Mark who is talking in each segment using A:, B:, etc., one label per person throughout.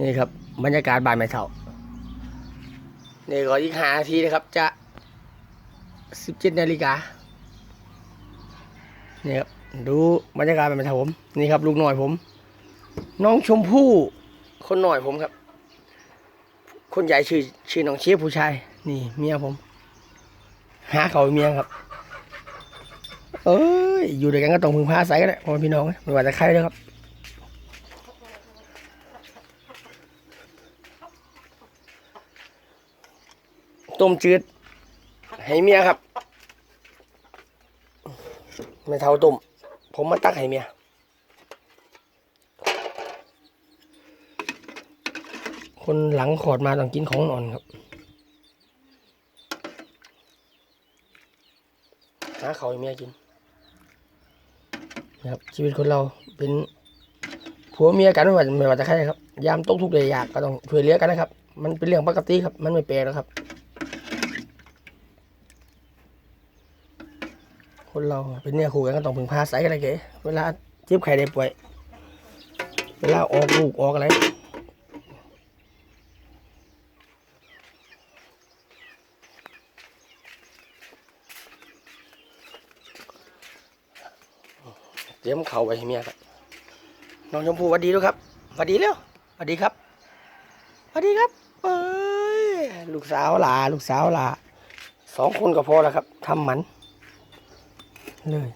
A: นี่ครับ บรรยากาศบ่ายไม่เท่านี่ก็อีกห้านาทีนะครับจะสิบเจ็ดนาฬิกานี่ครับดูบรรยากาศบ่ายไม่เท่าผมนี่ครับ ลูกหน่อยผม น้องชมพู่คนหน่อยผมครับ คนใหญ่ชื่อชื่อน้องเชฟผู้ชาย นี่เมียผม หาเขาเมียครับ เอ้ยอยู่ด้วยกันก็ต้องพึงพาอาศัยกันแหละพ่อพี่น้องไม่ว่าจะใครเลยครับ ต้มจืดให้เมียครับ ไม่เท่าต้ม ผมมาตักให้เมียคนหลังขอดมาต้องกินของนอนครับหาเขาให้เมียกินนะครับ ชีวิตคนเราเป็นผัวเมียกันไม่ว่าไม่ว่าจะใครครับ ยามตกทุกข์ได้ยากก็ต้องช่วยเหลือกันนะครับ มันเป็นเรื่องปกติครับ มันไม่แปลกนะครับ คนเราเป็นเนี่ยคู่กันก็ต้องพึ่งพาอาศัยกันเลยเก๋เวลาเจ็บไข้ได้ป่วย เวลาออกลูกออกอะไรเตรียมเข่าไปให้เมียครับน้องชมพู่หวัดดีด้วยครับหวัดดีเร็วหวัดดีครับหวัดดีครับเอ้ยลูกสาวหลาลูกสาวหลาสองคนก็พอแล้วครับทำหมัน เลย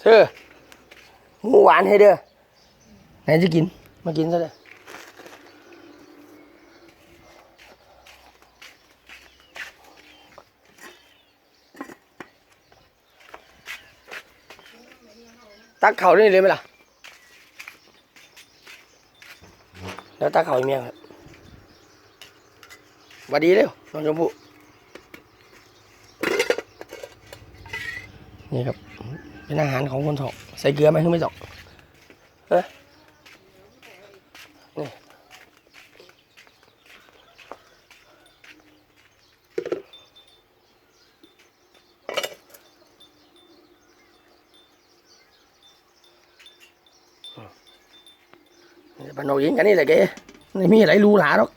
A: เธอหมูหวานให้เด้อไหนจะกิน มากินซะเลยตักเข่านี่เลยไหมล่ะ แล้วตาเขาอีเมียครับหวัดดีเร็วน้องชมพู่นี่ครับ เป็นอาหารของคนถองใส่เกลือไหมถึงไม่ถอกเฮ้ย บ้านนอกยิงกันนี่แหละเก๋ไม่มีอะไรรูหราหรอก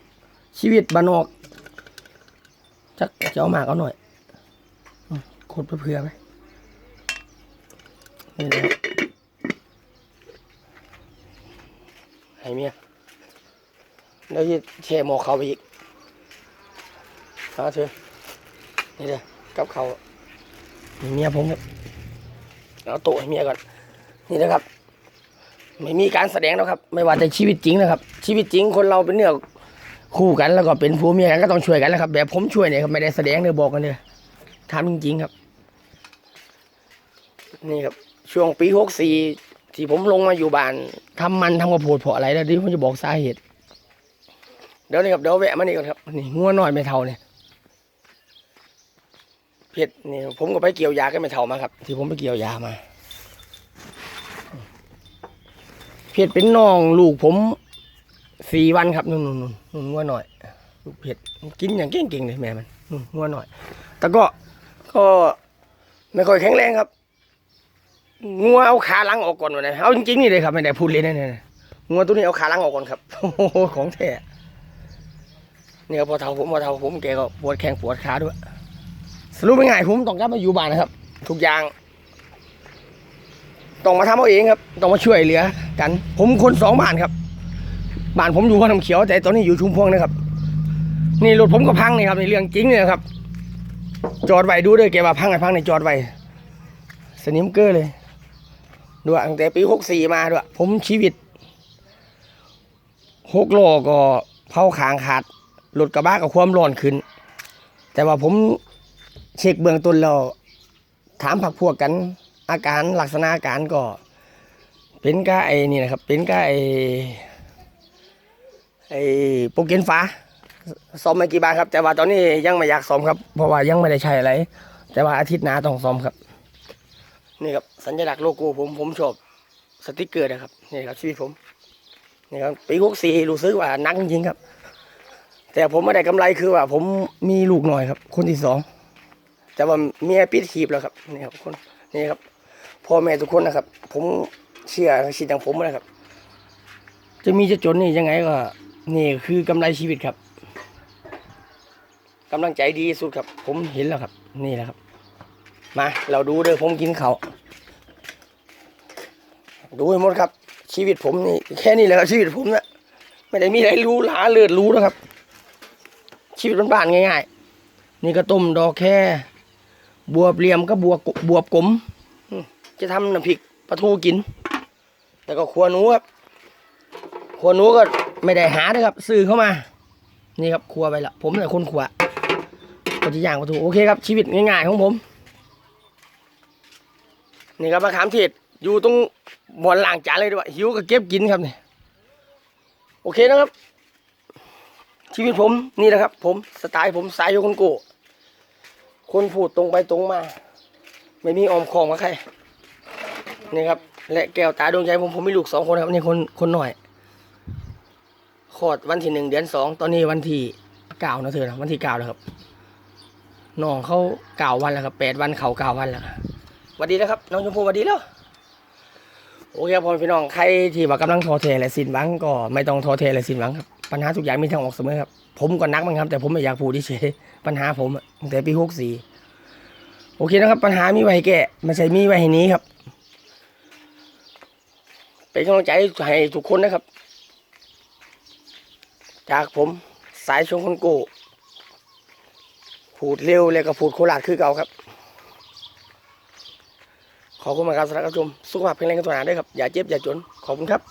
A: ชีวิตบ้านนอกจักจะเอามากเอาหน่อยอืมขดเพื่อไหมนี่นะครับให้เมียแล้วจะแช่หมอกเขาไปอีกมาเถอะนี่เลยกับเขาเมียผมเอาโต๊ะให้เมียก่อน นี่นะครับ ไม่มีการแสดงแล้วครับ ไม่ว่าแต่ชีวิตจริงนะครับ ชีวิตจริงคนเราเป็นเนื้อคู่กันแล้วก็เป็นผัวเมียกันก็ต้องช่วยกันแล้วครับ แบบผมช่วยเนี่ยครับไม่ได้แสดงเลยบอกกันเลยทำจริงๆครับ นี่ครับ ช่วงปีหกสี่ที่ผมลงมาอยู่บ้านทำมันทำกระโพดเพราะอะไรแล้วดี๋ยวผมจะบอกสาเหตุ เดี๋ยวนี่ครับเดี๋ยวแวะมานี่ก่อนครับนี่งัวน้อยไม่เท่าเนี่ยเพชรนี่ผมก็ไปเกี่ยวยาก็ไม่เท่ามาครับ ที่ผมไปเกี่ยวยามา เพชรเป็นน้องลูกผมสี่วันครับนู่นนู่นนู่นนู่นงัวน้อย ลูกเพชรกินอย่างเก่งๆเลยแม่มันนู่นงัวน้อย แต่ก็ก็ไม่ค่อยแข็งแรงครับงัวเอาขาลังออกก่อนวะเนี่ยเอาจริงๆนี่เลยครับไม่ได้พูดเล่นนะเนี่ยงัวตัวนี้เอาขาลังออกก่อนครับโอ้โหของแท้เนี่ยพอเท่าผมพอเท่าผมแกก็ปวดแข้งปวดขาด้วยสรุปง่ายผมต้องกลับมาอยู่บ้านนะครับ ทุกอย่างต้องมาทำเอาเองครับ ต้องมาช่วยเหลือ กัน ผมคนสองบ้านครับ บ้านผมอยู่วังน้ำเขียว แต่ตอนนี้อยู่ชุมพวงนะครับ นี่รถผมก็พังนี่ครับในเรื่องจริงเนี่ยครับ จอดไว้ดูด้วยแกว่าพังไอ้พังในจอดไว้สนิมเกอร์เลยด้วยตั้งแต่ปีหกสี่มาด้วยผมชีวิตหกโลก็เผาขางขาดรถกระบะกับความร้อนขึ้น แต่ว่าผมเช็คเบื้องต้นแล้วถามผักพวกกัน อาการลักษณะอาการก็ เป็นก้าไอ้นี่นะครับ เป็นก้าไอ้ไอ้โปรเกนฟ้าซ้อมไม่กี่บาทครับ แต่ว่าตอนนี้ยังไม่อยากซ้อมครับ เพราะว่ายังไม่ได้ใช้อะไร แต่ว่าอาทิตย์หน้าต้องซ้อมครับ นี่ครับสัญลักษณ์โลโก้ผมผมชอบสติกเกอร์นะครับนี่ครับชีวิตผมนี่ครับปีหกสี่รู้สึกว่านักจริงครับ แต่ผมไม่ได้กำไรคือว่า ผมมีลูกหน่อยครับ คนที่สองแต่ว่าเมียปิดหีบแล้วครับนี่ครับคนนี่ครับพ่อแม่ทุกคนนะครับ ผม เชื่อชิดอย่างผมนะครับ จะมีจะจนนี่ยังไงก็ นี่คือกำไรชีวิตครับกำลังใจดีสุดครับ ผมเห็นแล้วครับ นี่แหละครับ มา เราดูเด้อผมกินเขาดูให้หมดครับ ชีวิตผมนี่แค่นี้แหละครับชีวิตผมนะไม่ได้มีอะไรรู้หลาเลือดรู้นะครับ ชีวิตบ้านๆง่ายๆ นี่ก็ต้มดอกแค่บวบเหลี่ยมก็บวบบวบกลมอืมจะทำน้ำพริกปลาทูกิน แต่ก็ครัวหนูครับครัวหนูก็ไม่ได้หาด้วยครับ ซื้อเข้ามา นี่ครับครัวไปละผมเนี่คนครัวก็จะย่างปลาทูโอเคครับชีวิตง่ายๆของผม นี่ครับมะขามเทศอยู่ตรงบ่อนล่างจานเลยด้วยหิวก็เก็บกินครับเนี่ยโอเคนะครับ ชีวิตผมนี่แหละครับ ผมสไตล์ผมสายโยคนโกคนพูดตรงไปตรงมา ไม่มีออมคอมกับใครนี่ครับ และแก้วตาดวงใจผมผมมีลูกสองคนครับนี่คนคนหน่อยคลอดวันที่หนึ่งเดือนสองตอนนี้วันที่เก้านะเธอนะวันที่เก้าแล้วครับน้องเขาเก้าวันแล้วครับแปดวันเขาเก้าวันแล้วสวัสดีนะครับ น้องชมพู่สวัสดีแล้วโอเคพ่อพี่น้องใครที่ว่ากำลังท้อแท้และสิ้นหวังก็ไม่ต้องท้อแท้และสิ้นหวังครับปัญหาทุกอย่างมีทางออกเสมอครับ ผมก็นักมั้งครับ แต่ผมไม่อยากพูดเฉยปัญหาผมตั้งแต่ปีหกสี่โอเคนะครับ ปัญหามีไว้ให้แก้ไม่ใช่มีไว้ให้นี้ครับ เป็นกำลังใจให้ทุกคนนะครับ จากผมสายชงคนโกพูดเร็วแล้วก็พูดโคราชคือเก่าครับ ขอบคุณมากครับสำหรับการชมสุขภาพแข็งแรงกันตัวหนาด้วยครับ อย่าเจ็บอย่าจน ขอบคุณครับ